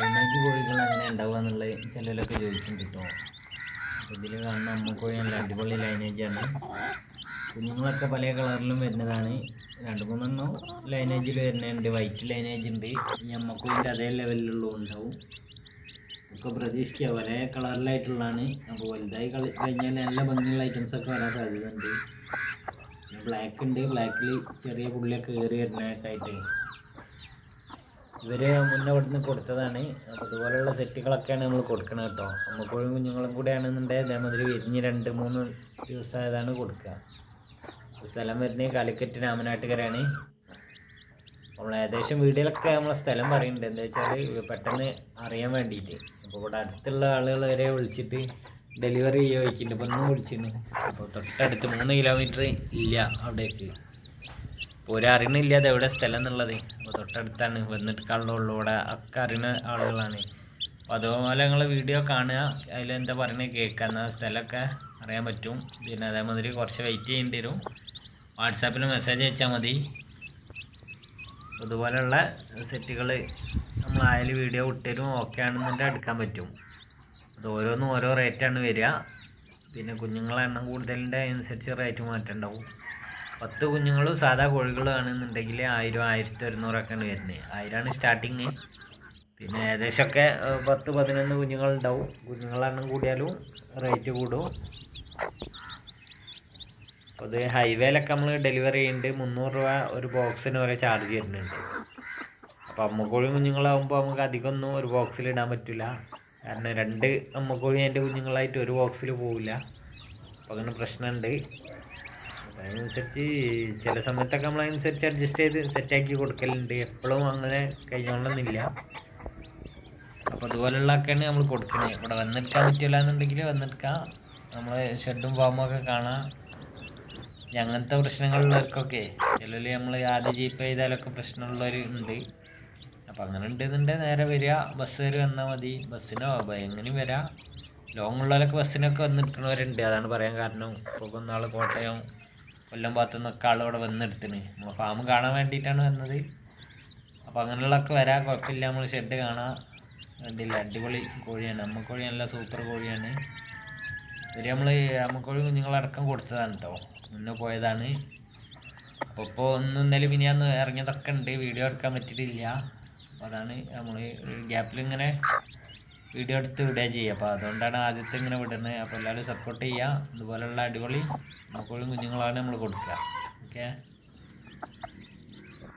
Lineage കോഴികൾ അങ്ങനെ ഉണ്ടാവുക എന്നുള്ളത് ചിലരൊക്കെ ചോദിച്ചിട്ടുണ്ട് കേട്ടോ ഇതിൽ കാണുന്ന അമ്മക്കോഴി നല്ല അടിപൊളി ലൈനേജാണ് കുഞ്ഞുങ്ങളൊക്കെ പല കളറിലും വരുന്നതാണ്. രണ്ട് മൂന്നെണ്ണം ലൈനേജിൽ വരുന്നുണ്ട്. വൈറ്റ് ലൈനേജ് ഉണ്ട് ഈ അമ്മക്കോഴിന്റെ അതേ ലെവലിലുള്ള ഉണ്ടാവും. ഒക്കെ പ്രതീക്ഷിക്കുക. പല കളറിലായിട്ടുള്ളതാണ്. അപ്പോൾ വലുതായി കളി കഴിഞ്ഞാൽ നല്ല ഭംഗിയുള്ള ഐറ്റംസ് ഒക്കെ വരാൻ സാധ്യതയുണ്ട്. ബ്ലാക്ക് ഉണ്ട് ബ്ലാക്കിൽ ചെറിയ പുള്ളിയൊക്കെ കയറി വരുന്നതായിട്ടായിട്ട് ഇവർ മുന്നേ ഇവിടുന്ന് കൊടുത്തതാണ്. അപ്പോൾ ഇതുപോലെയുള്ള സെറ്റുകളൊക്കെയാണ് നമ്മൾ കൊടുക്കുന്നത് കേട്ടോ. അമ്മക്കോഴും കുഞ്ഞുങ്ങളും കൂടെ ആണെന്നുണ്ടെങ്കിൽ അതേമാതിരി വിരിഞ്ഞ് രണ്ട് മൂന്ന് ദിവസമായതാണ് കൊടുക്കുക. സ്ഥലം വരുന്നത് കാലിക്കറ്റ് രാമനാട്ടുകരാണ് നമ്മൾ ഏകദേശം വീഡിയോയിലൊക്കെ നമ്മളെ സ്ഥലം പറയുന്നുണ്ട്. എന്താ വെച്ചാൽ പെട്ടെന്ന് അറിയാൻ വേണ്ടിയിട്ട്. അപ്പോൾ ഇവിടെ അടുത്തുള്ള ആളുകൾ വരെ വിളിച്ചിട്ട് ഡെലിവറി ചോദിക്കുന്നുണ്ട് ഇപ്പോൾ ഒന്നും വിളിച്ചിട്ടുണ്ട്. അപ്പോൾ തൊട്ടടുത്ത് മൂന്ന് കിലോമീറ്റർ ഇല്ല അവിടേക്ക്. ഇപ്പോൾ ഒരു അറിയണില്ല അത് എവിടെ സ്ഥലം എന്നുള്ളത്. അപ്പോൾ തൊട്ടടുത്താണ്. വന്നിട്ടുള്ളൂ ഇവിടെ ഒക്കെ അറിയുന്ന ആളുകളാണ്. അപ്പോൾ അതുപോലെ നിങ്ങൾ വീഡിയോ കാണുക. അതിൽ എന്താ പറയുന്നത് കേൾക്കുക എന്നാൽ സ്ഥലമൊക്കെ അറിയാൻ പറ്റും. പിന്നെ അതേമാതിരി കുറച്ച് വെയിറ്റ് ചെയ്യേണ്ടി വരും. വാട്സാപ്പിൽ മെസ്സേജ് അയച്ചാൽ മതി. അതുപോലെയുള്ള സെറ്റുകൾ നമ്മൾ ആയാലും വീഡിയോ ഇട്ടരും ഓക്കെ ആണെന്നുണ്ടെങ്കിൽ എടുക്കാൻ പറ്റും. അത് ഓരോന്നും ഓരോ റേറ്റാണ് വരിക. പിന്നെ കുഞ്ഞുങ്ങളെ എണ്ണം കൂടുതലിന്റെ അനുസരിച്ച് റേറ്റ് മാറ്റം ഉണ്ടാവും. പത്ത് കുഞ്ഞുങ്ങളും സാധാ കോഴികളാണെന്നുണ്ടെങ്കിൽ ആയിരം ആയിരത്തി ഒരുന്നൂറൊക്കെയാണ് വരുന്നത് ആയിരമാണ് സ്റ്റാർട്ടിങ് പിന്നെ ഏകദേശമൊക്കെ പത്ത് പതിനൊന്ന് കുഞ്ഞുങ്ങളുണ്ടാവും. കുഞ്ഞുങ്ങളെണ്ണം കൂടിയാലും റേറ്റ് കൂടും. ഇത് ഹൈവേയിലൊക്കെ നമ്മൾ ഡെലിവറി ചെയ്യുന്നുണ്ട്. മുന്നൂറ് രൂപ ഒരു ബോക്സിന് വരെ ചാർജ് ചെയ്യുന്നുണ്ട് അപ്പോൾ അമ്മക്കോഴി കുഞ്ഞുങ്ങളാകുമ്പോൾ നമുക്ക് അധികമൊന്നും ഒരു ബോക്സിൽ ഇടാൻ പറ്റില്ല കാരണം രണ്ട് അമ്മക്കോഴി എന്റെ കുഞ്ഞുങ്ങളായിട്ട് ഒരു ബോക്സിൽ പോവില്ല. അപ്പോൾ അങ്ങനെ പ്രശ്നമുണ്ട്. അതിനനുസരിച്ച് ചില സമയത്തൊക്കെ നമ്മൾ അതിനനുസരിച്ച് അഡ്ജസ്റ്റ് ചെയ്ത് സെറ്റാക്കി കൊടുക്കലുണ്ട്. എപ്പോഴും അങ്ങനെ കഴിഞ്ഞോളണമെന്നില്ല അപ്പോൾ അതുപോലുള്ളതൊക്കെയാണ് നമ്മൾ കൊടുക്കുന്നത് ഇവിടെ വന്നെടുക്കാൻ പറ്റില്ല എന്നുണ്ടെങ്കിൽ വന്നെടുക്കാം. നമ്മൾ ഷെഡും ഫാമും ഒക്കെ കാണാം. അങ്ങനത്തെ പ്രശ്നങ്ങളുള്ളവർക്കൊക്കെ ചിലർ നമ്മൾ ആദ്യം ജീപ്പ് ചെയ്താലൊക്കെ പ്രശ്നമുള്ളവർ ഉണ്ട്. അപ്പം അങ്ങനെ ഉണ്ടെന്നുണ്ടെങ്കിൽ നേരെ വരിക. ബസ് കയറി വന്നാൽ മതി. ബസ്സിനോ എങ്ങനെയും വരാം. ലോങ്ങുള്ളവരൊക്കെ ബസ്സിനൊക്കെ വന്നെടുക്കണവരുണ്ട്. അതാണ് പറയാൻ കാരണം. ഇപ്പോൾ കൊന്നാൾ കോട്ടയം കൊല്ലം ഭാഗത്തു നിന്നൊക്കെ ആൾ ഇവിടെ വന്നെടുത്തിന്. നമ്മൾ ഫാം കാണാൻ വേണ്ടിയിട്ടാണ് വന്നത്. അപ്പോൾ അങ്ങനെയുള്ളതൊക്കെ വരാം. കുഴപ്പമില്ല. നമ്മൾ ഷെഡ് കാണാം. കണ്ടില്ല അടിപൊളി കോഴിയാണ്. അമ്മക്കോഴി നല്ല സൂപ്പർ കോഴിയാണ്. ഇവർ നമ്മൾ അമ്മക്കോഴി കുഞ്ഞുങ്ങളടക്കം കൊടുത്തതാണ് കേട്ടോ മുന്നേ പോയതാണ്. അപ്പോൾ ഇപ്പോൾ ഒന്നും ഇന്നലെ പിന്നെ അന്ന് ഇറങ്ങിയതൊക്കെ ഉണ്ട്. വീഡിയോ എടുക്കാൻ പറ്റിയിട്ടില്ല. അപ്പോൾ അതാണ് നമ്മൾ ഗ്യാപ്പിൽ ഇങ്ങനെ വീഡിയോ എടുത്ത് വിടുകയും ചെയ്യുക. അപ്പോൾ അതുകൊണ്ടാണ് ആദ്യത്തെ ഇങ്ങനെ വിടുന്നത്. അപ്പോൾ എല്ലാവരും സപ്പോർട്ട് ചെയ്യുക. ഇതുപോലെയുള്ള അടിപൊളി മക്കളും കുഞ്ഞുങ്ങളാണ് നമ്മൾ കൊടുക്കുക. ഓക്കെ